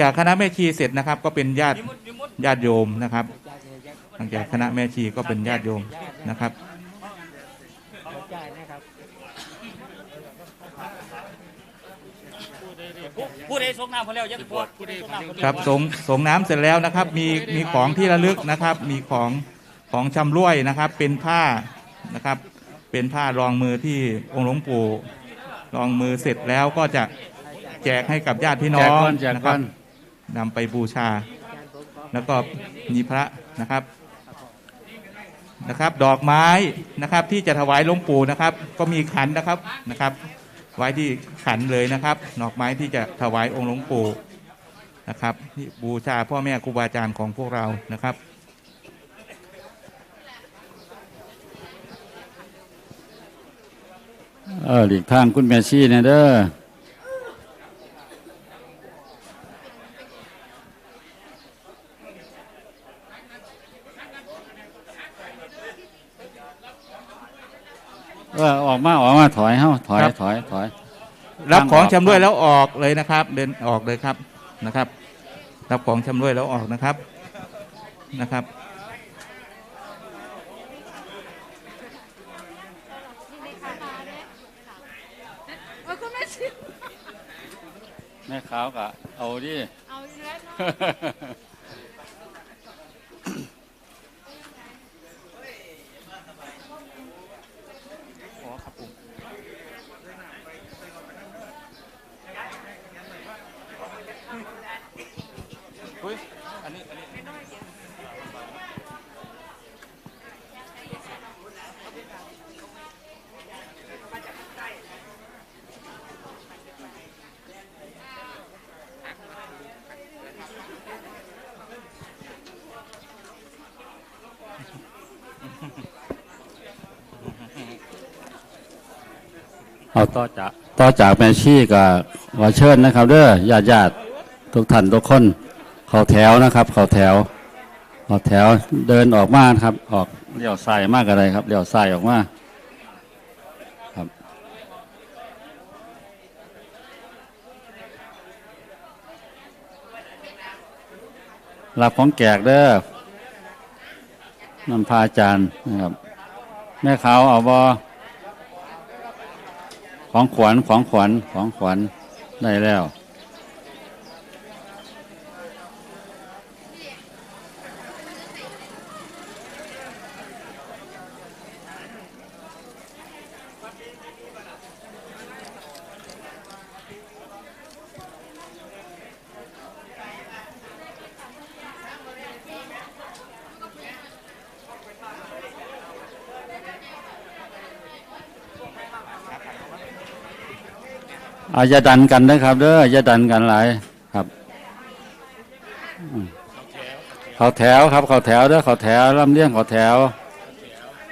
จากคณะแม่ชีเสร็จนะครับ ก็เป็นญาติญาติโยมนะครับ หลังจากคณะแม่ชีก็เป็นญาติโยมนะครับ ผู้ใดส่งน้ำเขาแล้วยังปวดผู้ใดส่งน้ำเขาแล้วครับสงสงน้ำเสร็จแล้วนะครับ มีมีของที่ระลึกนะครับ มีของของชำร่วยนะครับ เป็นผ้านะครับ เป็นผ้ารองมือที่องค์หลวงปู่รองมือเสร็จแล้วก็จะแจกให้กับญาติพี่น้แจอกงก่อนแจกนะคก่รัอบ นำไปบูชา แล้วก็มีพระนะครับนะครับ ดอกไม้นะครับ ที่จะถวายหลวงปู่นะครับ ก็มีขันนะครับนะครับ ไว้ที่ขันเลยนะครับ ดอกไม้ที่จะถวายองค์หลวงปู่นะครับที่บูชาพ่อแม่ครูบาอาจารย์ของพวกเรานะครับเออหลีกทางคุณแม่ชีเนี่ยเด้อ ออออกมาออกมาถอยเฮ้าถอยครับ ถอยถอย รับของทางออกชำร่วยแล้วออกเลยนะครับ เดินออกเลยครับนะครับ รับของชำร่วยแล้วออกนะครับนะครับ เออคุณแม่ชิมแม่ขาวกะเอาดิ เอาอีกแล้วเนอะ เอาต่อจากต่อจากแม่ชีก็ขอเชิญนะครับ เด้อญาติญาติทุกท่านทุกคนเข้าแถวนะครับ เข้าแถวเข้าแถวเดินออกมาครับ ออกเลี้ยวซ้ายมากอะไรครับเลี้ยวซ้ายออกมาครับ รับของแจกเด้อนำพาอาจารย์นะครับ แม่เขาเอาบอ ของขวัญของขวัญของขวัญได้แล้ว อาอย่าดันกันนะครับ เด้ออย่าดันกันหลายครับ เขาแถวครับ เขาแถวเด้อเขาแถวลำเลียงเขาแถว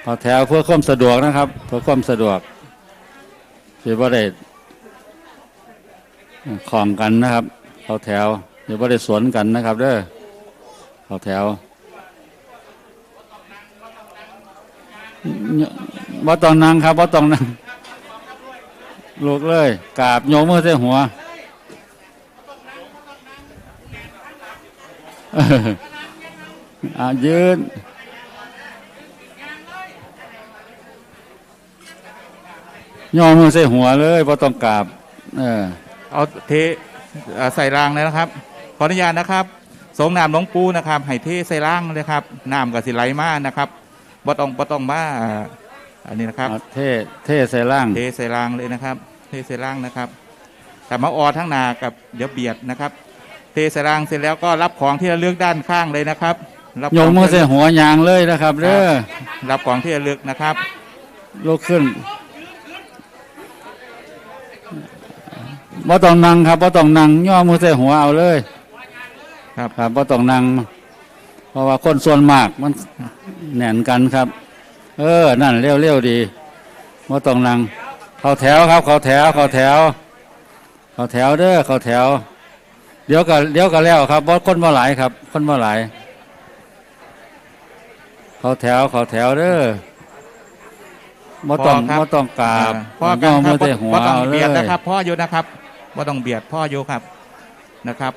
เขาแถวเพื่อความสะดวกนะครับ เพื่อความสะดวกคือว่าได้ของกันนะครับ เขาแถวหรือว่าได้สวนกันนะครับ เด้อเขาแถวว่าตองนั่งครับว่าตองนั่ง ลูกเลยกราบโยมมือใส่หัวเอออะยืนโยมมือใส่หัวเลยเพราะต้องกราบ เออ เอาเทเอ่อใส่รางเลยนะครับ ขออนุญาตนะครับ สงน้ำหลวงปู่นะครับให้เทใส่รางเลยครับน้ำกับสิไหลมานะครับบ่ต้องบ่ต้องมาอ่าอันนี้นะครับเอาเท่เท่ใส่ล่าง เทใส่รางเลยนะครับ เทใส่รางนะครับแต่มาออทั้งหนากับเดี๋ยวเบียดนะครับเทใส่รางเสร็จแล้วก็รับของที่ระลึกด้านข้างเลยนะครับรับโยขมองมือที่ใส่หัวยางเลยนะครับเด้อรับของที่ระลึกนะครับลุกขึ้นบ่ต้องนั่งครับบ่ต้องนั่งย่อมือใส่หัวเอาเลย ครับครับบ่ต้องนั่งเพราะว่าคนส่วนมากมันแหน่นกันครับ เออ นั่นเร็วเร็วๆดีบ่ต้องนั่ง เข้าแถวครับเข้าแถวเข้าแถวเข้าแถวเด้อเข้าแถว เดี๋ยวก็เดี๋ยวก็แล้วครับบ่คนบ่หลายครับ คนบ่หลายเข้าแถวเข้าแถวเด้อบ่ต้องพอครับบ่ต้องกราบพ่อกันคมืรับอใส่หัวว่าต้องเอาเลเบียดยนะครับ พ่ออยู่นะครับว่าต้องเบียดพ่ออยู่ครับนะครับ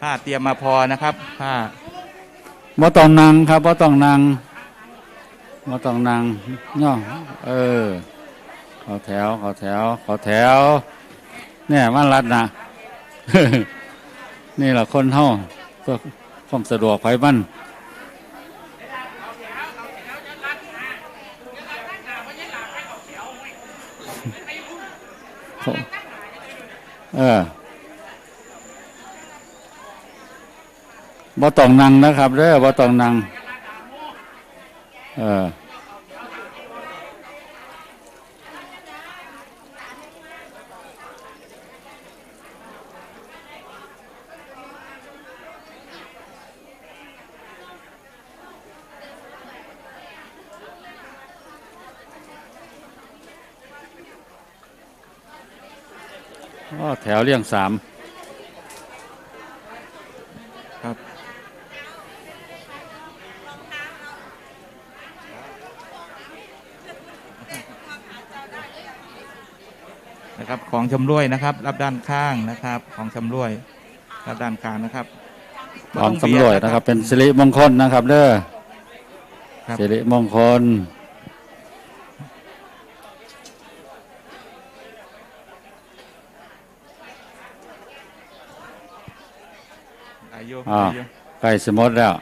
ผ้าเตรียมมาพอนะครับผ้าบ่ต้องนั่งครับบ่ต้องนั่งบ่ต้องนั่งเนาะเออเขาแถวเขาแถวเขาแถว เนี่ยมันรัดนะ นี่แหละคนเฮาเพื่อความสะดวกไผมันเออบ่ต้องนั่งนะครับเด้อบ่ต้องนั่งเออ แถวเรียงสามครับ นะครับ ของชำร่วยนะครับ รับด้านข้างนะครับ ของชำร่วย รับด้านข้างนะครับพร้อมสำรวจนะครับ เป็นสิริมงคลนะครับเด้อครับสิริมงคล อายุอ่าอายุใกล้สมดแล้ว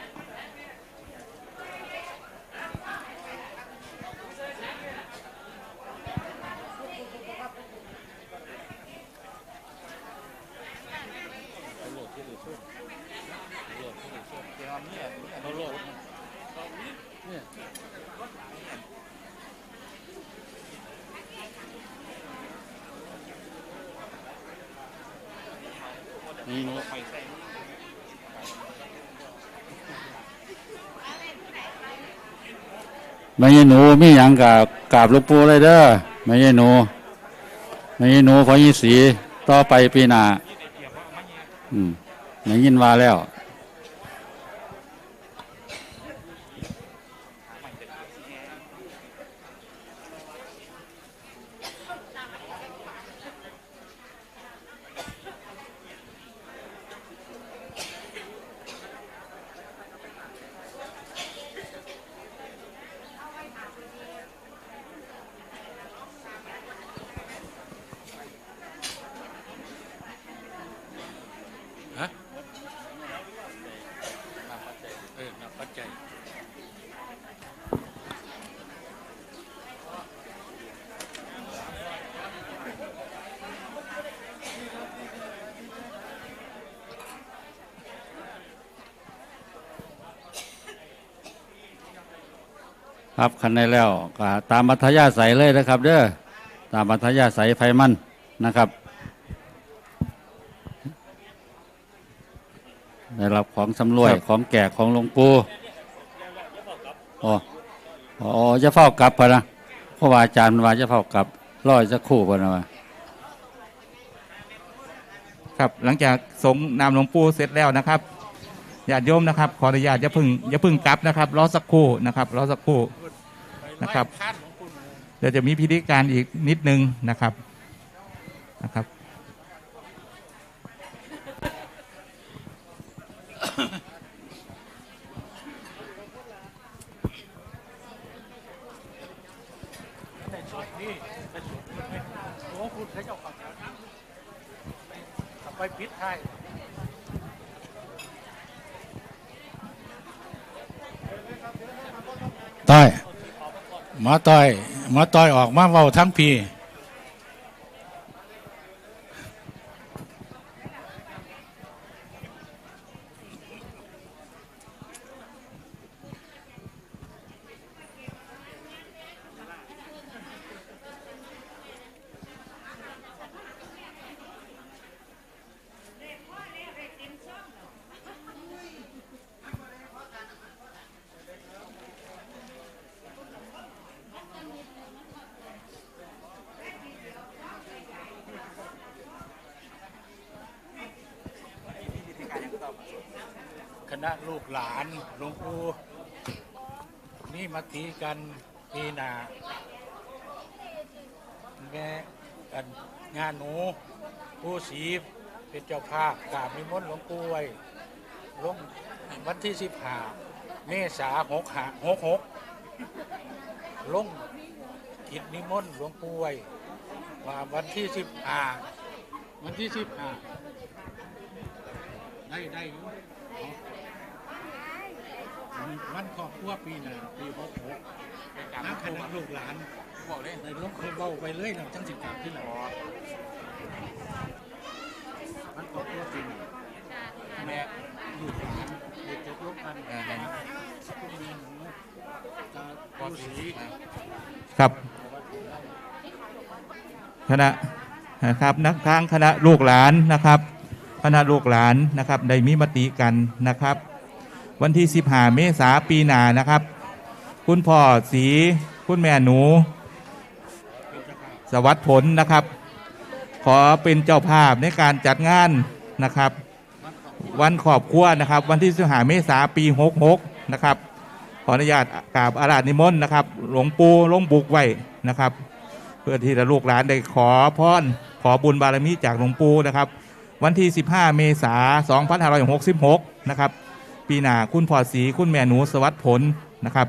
ไม่ใช่หนูมีหยังกับกราบหลูกปูเลยเด้อไม่ใช่หนูไม่ใช่หนูขอยี่สีต่อไปปีหน้าอืมได้ยินว่าแล้ว ครับคันได้แล้วก็ตามมัธยาใสยเลยนะครับ เด้อตามมัธยาใสยไฟมันนะครับได้รับของสำรวยครับของแก่ของหลวงปู่อ๋ออ๋อจะเฝ้ากลับพะนะเพราะว่าอาจารย์ว่าจะเฝ้ากลับร้อยจะคู่พะนะว่าครับหลังจากสงนามหลวงปู่เสร็จแล้วนะครับญาติโยมนะครับ ขออนุญาตอย่าเพึ่งอย่าเพึ่งกลับนะครับรอสักครู่นะครับรอสักครู่ นะครับเดี๋ยวจะมีพิธีการอีกนิดนึงนะครับนะครับ ไปปิดไทยต้อย หมอต้อย หมอต้อยออกมาเว้าทั้งพี่ ณะลูกหลานหลวงปู่นี่มาตีกันปีหนาแม่กันงานหนูผู้สีเป็นเจ้าภาพกราบนิมนต์หลวงปู่ไว้ลงวันที่สิบห้าเมษาหกหาหกหกลงกิจนิมนต์หลวงปู่ไว้ว่าวันที่สิบห้าวันที่สิบห้าได้ได้ วันครอบครัวปีหน้าปีหกหกน้ำคณะลูกหลานบอกเลยในลงเคยเบาไปเลยเราจังสิบกลับที่ไหนมันครอบครัวปีหน้าแม่ลูกหลานเด็กจะลบกันเออครับคณแม่ตาพอผู้สีสีครับคณะนะครับนักทางคณะลูกหลานนะครับ คณะลูกหลานนะครับได้มีมติกันนะครับ วันที่ 15 เมษาปีหน้านะครับ คุณพ่อสี คุณแม่หนู สวัสดิ์ผลนะครับ ขอเป็นเจ้าภาพในการจัดงานนะครับ วันขอบครัวนะครับ วันที่สิบหาเมษาปี 66 นะครับ ขออนุญาตกราบอาราธนิมนต์นะครับ หลวงปู่หลวงบุกไว้นะครับ เพื่อที่จะลูกหลานได้ขอพรขอบุญบารมีจากหลวงปู่นะครับ วันที่ 15 เมษายน 2566 นะครับ ปีหนาคุณพ่อศรีคุณแม่หนูสวัสดิ์ผลนะครับ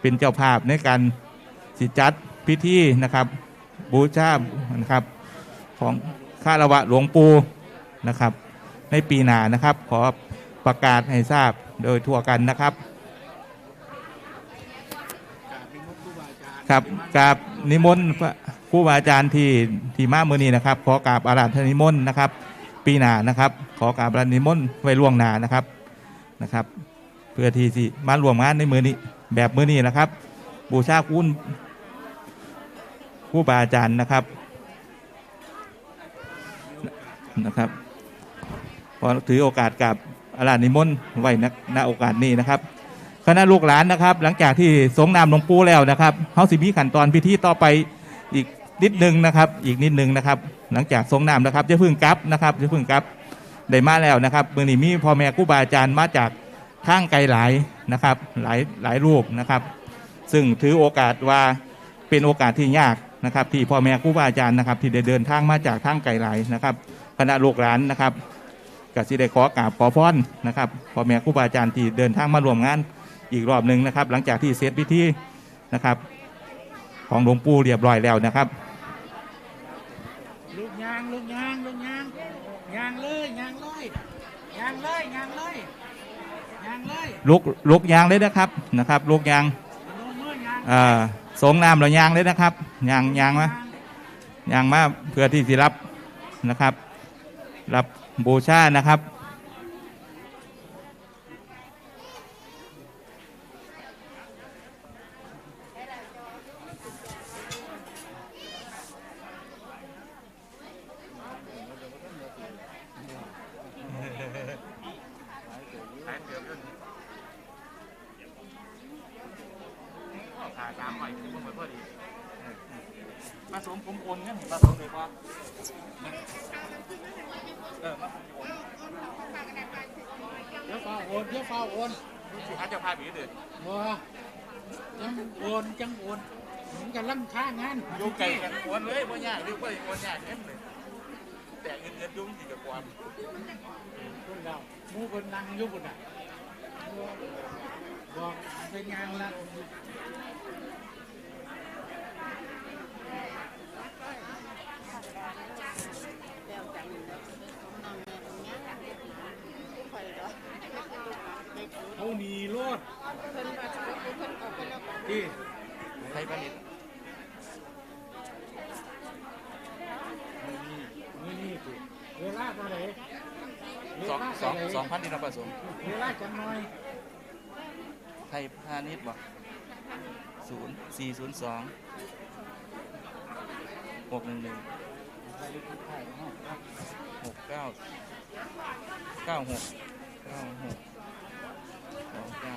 เป็นเจ้าภาพในการสิจัดพิธีนะครับ บูชานะครับของข้าระวะหลวงปู่นะครับ ในปีหน้านะครับ ขอประกาศให้ทราบโดยทั่วกันนะครับครับกราบนิมนต์พระครูบาอาจารย์ที่ที่มาเมื่อนี้นะครับ ขอกราบอาราธนิมนต์นะครับ ปีหน้านะครับ ขอกราบอาราธนิมนต์ไว้ล่วงหน้านะครับ นะครับ เพื่อที่สิมารวมงานในมือนี้ แบบมือนี้นะครับ บูชาคุณครูบาอาจารย์นะครับนะครับขอถือโอกาสกับอารานิมนต์ไว้ณณโอกาสนี้นะครับคณะลูกหลานนะครับ หลังจากที่สงนามหลวงปู่แล้วนะครับเขาสิมีขั้นตอนพิธีต่อไปอีกนิดนึงนะครับ อีกนิดนึงนะครับ หลังจากสงนามนะครับจะพึ่งกลับนะครับจะพึ่งกลับ ได้มาแล้วนะครับเมื่อนี้มีพ่อแม่ครูบาอาจารย์มาจากทางไกลหลายนะครับหลายหลายรูปนะครับ ซึ่งถือโอกาสว่าเป็นโอกาสที่ยากนะครับที่พ่อแม่ครูบาอาจารย์นะครับที่ได้เดินทางมาจากทางไกลหลายนะครับคณะลูกหลานนะครับก็สิได้ขอกราบขอพรนะครับพ่อแม่ครูบาอาจารย์ที่เดินทางมาร่วมงานอีกรอบหนึ่งนะครับ หลังจากที่เสร็จพิธีนะครับ ของหลวงปู่เรียบร้อยแล้วนะครับ ลูกยางลูกยางลูกยางยางเลยยางเลยยางเลยยางเลยยางเลยลุกลุกยางเลยนะครับนะครับลุกยางลงมือยางอ่าสงน้ำเรายางเลยนะครับยางยางมายางมาเพื่อที่จะรับนะครับ รับบูชานะครับ ขาสามหน่อยผมเหมือนพอดีมาสมผมโอ นเงินมาสมเลยว่าเออมาโอนเดี๋ยวเฝ้าโอนเดี๋ยวเฝ้าโอนสิหาเจ้าภาพอีกเดือบ่จังโอนจังโอนเหมือนกันลังค่างานอยู่ไกลกันโอนเลยบ่ยากเรียกว่าโอนยากเอ็มเลยแต่เงินเงินยุ่งสิกับความคนเราหมูคนนั่งอยู่คนน่ะบอกเป็นงานละ เขาหนีรถ ที่ไทยพาณิชย์นี่นี่สิเวลาเท่าไหร่เวสองลาสอเท่างไหร่สองพันที่เราผสมเวลาจังหน่อยไทยพาณิชย์บ่ศูนย์สี่ศูนย์สองหกหนึ่งหนึ่งหกเก้าเก้าหกเก้าหกสองเก้า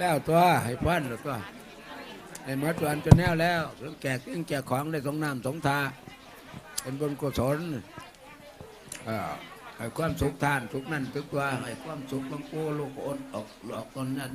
แล้วตัวให้พันแล้วตัวให้หมดวันจนแน่แล้วถึงแจกถึงแจกของได้สงน้ำสงทาเป็นบุญกุศลอ่อให้ความสุขทานสุขนั่นสุขตัวให้ความสุขหลวงปู่ลูกอดออกหลอกตนนั่น